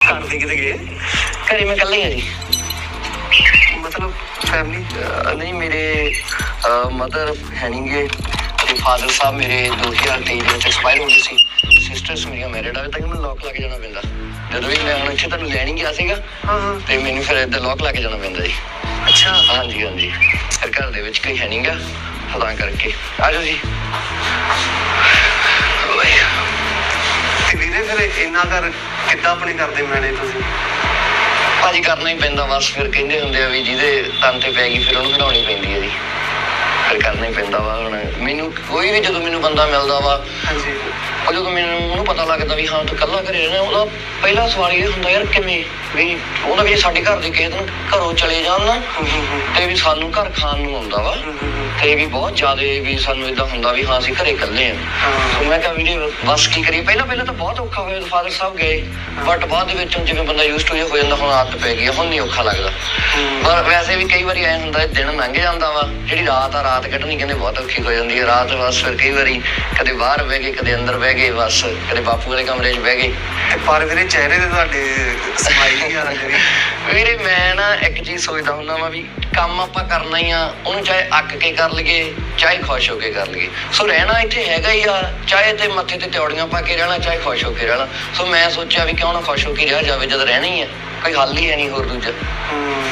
ਘਰ ਦੇ ਕਿਤੇ ਗਏ? ਘਰੇ ਮੈਂ ਇਕੱਲਾ ਹੀ ਆ ਜੀ। ਮਤਲਬ ਫੈਮਿਲੀ ਅਹ ਨਹੀਂ ਮੇਰੇ ਮਦਰ ਹੈ ਨਹੀਂਗੇ ਤੇ ਫਾਦਰ ਸਾਹਿਬ ਮੇਰੇ 2023 ਦੇ ਵਿੱਚ ਐਕਸਪਾਇਰ ਹੋ ਗਏ ਸੀ। ਸਿਸਟਰਸ ਮੇਰੀਆਂ ਮੈਰਿਡ ਆ ਤੱਕ ਮੈਨੂੰ ਲੋਕ ਲਾ ਕੇ ਜਾਣਾ ਪੈਂਦਾ। ਜਦੋਂ ਵੀ ਮੈਂ ਹੁਣ ਇੱਥੇ ਤੁਹਾਨੂੰ ਲੈਣ ਹੀ ਗਿਆ ਸੀਗਾ ਤੇ ਮੈਨੂੰ ਫਿਰ ਇੱਧਰ ਲੋਕ ਲਾ ਕੇ ਜਾਣਾ ਪੈਂਦਾ ਜੀ। ਅੱਛਾ ਹਾਂਜੀ ਹਾਂਜੀ। ਫਿਰ ਘਰ ਦੇ ਵਿੱਚ ਕੋਈ ਹੈ ਨਹੀਂਗਾ ਤਾਂ ਕਰਕੇ। ਆ ਜਾਓ ਜੀ। ਤੇ ਵੀਰੇ ਫਿਰ ਇੰਨਾ ਕਰ ਕਿੱਦਾਂ ਆਪਣੇ ਕਰਦੇ ਮੈਨੇ ਤੁਸੀਂ? ਭਾਜੀ ਕਰਨਾ ਹੀ ਪੈਂਦਾ ਬਸ। ਫਿਰ ਕਹਿੰਦੇ ਹੁੰਦੇ ਆ ਵੀ ਜਿਹਦੇ ਤਨ ਤੇ ਪੈ ਗਈ ਫਿਰ ਉਹਨੂੰ ਖੜਾਉਣੀ ਪੈਂਦੀ ਹੈ ਜੀ। ਫਿਰ ਕਰਨਾ ਹੀ ਪੈਂਦਾ ਵਾ ਹੁਣ। ਮੈਨੂੰ ਕੋਈ ਵੀ ਜਦੋਂ ਮੈਨੂੰ ਬੰਦਾ ਮਿਲਦਾ ਵਾ ਹਾਂਜੀ। ਉਹ ਜਦੋਂ ਮੈਨੂੰ ਉਹਨੂੰ ਪਤਾ ਲੱਗਦਾ ਵੀ ਹਾਂ ਤੂੰ ਇਕੱਲਾ ਘਰੇ ਰਹਿਣਾ ਉਹਦਾ ਪਹਿਲਾ ਸਵਾਲ ਇਹ ਹੁੰਦਾ ਯਾਰ ਕਿਵੇਂ ਵੀ ਉਹਦਾ ਵੀ ਸਾਡੇ ਘਰ ਦੇ ਕਿਸੇ ਦਿਨ ਘਰੋਂ ਚਲੇ ਜਾਣ ਨਾ ਤੇ ਵੀ ਸਾਨੂੰ ਘਰ ਖਾਣ ਨੂੰ ਆਉਂਦਾ ਵਾ। ਤੇ ਵੀ ਬਹੁਤ ਜ਼ਿਆਦਾ ਵੀ ਸਾਨੂੰ ਇਦਾਂ ਹੁੰਦਾ ਵੀ ਹਾਂ ਅਸੀਂ ਘਰੇ ਇਕੱਲੇ ਆ ਹਾਂ। ਸੋ ਮੈਂ ਕਿਹਾ ਵੀਰੇ ਬਸ ਕੀ ਕਰੀਏ ਪਹਿਲਾਂ ਪਹਿਲਾਂ ਤਾਂ ਬਹੁਤ ਔਖਾ ਹੋਇਆ ਫਾਦਰ ਸਾਹਿਬ ਗਏ ਬਟ ਬਾਅਦ ਵਿੱਚ ਜਿਵੇਂ ਬੰਦਾ ਯੂਜ਼ ਟੂ ਹੋ ਜਾਂਦਾ ਹੁਣ ਆਦਤ ਪੈ ਗਈ ਹੁਣ ਨਹੀਂ ਔਖਾ ਲੱਗਦਾ। ਪਰ ਵੈਸੇ ਵੀ ਕਈ ਵਾਰੀ ਐ ਹੁੰਦਾ ਦਿਨ ਲੰਘ ਜਾਂਦਾ ਵਾ ਜਿਹੜੀ ਰਾਤ ਆ ਰਾਤ ਕੱਢਣੀ ਕਹਿੰਦੇ ਬਹੁਤ ਔਖੀ ਹੋ ਜਾਂਦੀ ਹੈ ਰਾਤ ਬਸ ਫਿਰ ਕਈ ਵਾਰੀ ਕਦੇ ਬਾਹਰ ਬਹਿ ਗਏ ਕਦੇ ਅੰਦਰ ਬਹਿ ਗਏ ਬਸ। ਕਦੇ ਬਾਪੂ ਵਾਲੇ ਕਮਰੇ 'ਚ ਬਹਿ ਗਏ। ਪਰ ਵੀਰੇ ਚਿਹਰੇ ਤੇ ਤੁਹਾਡੇ ਸਮਾਈਲ ਹੀ ਆ ਜਿਹੜੀ ਵੀਰੇ ਮੈਂ ਨਾ ਇੱਕ ਚੀਜ਼ ਸੋਚਦਾ ਹੁੰਦਾ ਵਾਂ ਵੀ ਕੰਮ ਆਪਾਂ ਕਰਨਾ ਹੀ ਆ ਉਹਨੂੰ ਚਾਹੇ ਅੱਕ ਕੇ ਕਰ ਲਈਏ ਚਾਹੇ ਖੁਸ਼ ਹੋ ਕੇ ਕਰ ਲਈਏ। ਸੋ ਰਹਿਣਾ ਇੱਥੇ ਹੈਗਾ ਹੀ ਆ ਚਾਹੇ ਤੇ ਮੱਥੇ ਤੇ ਤਿਉੜੀਆਂ ਪਾ ਕੇ ਰਹਿਣਾ ਚਾਹੇ ਖੁਸ਼ ਹੋ ਕੇ ਰਹਿਣਾ। ਸੋ ਮੈਂ ਸੋਚਿਆ ਵੀ ਕਿਉਂ ਨਾ ਖੁਸ਼ ਹੋ ਕੇ ਰਿਹਾ ਜਾਵੇ ਜਦ ਰਹਿਣਾ ਹੀ ਆ। ਕੋਈ ਹੱਲ ਹੀ ਹੈ ਨਹੀਂ ਹੋਰ ਦੂਜਾ। ਹੂੰ।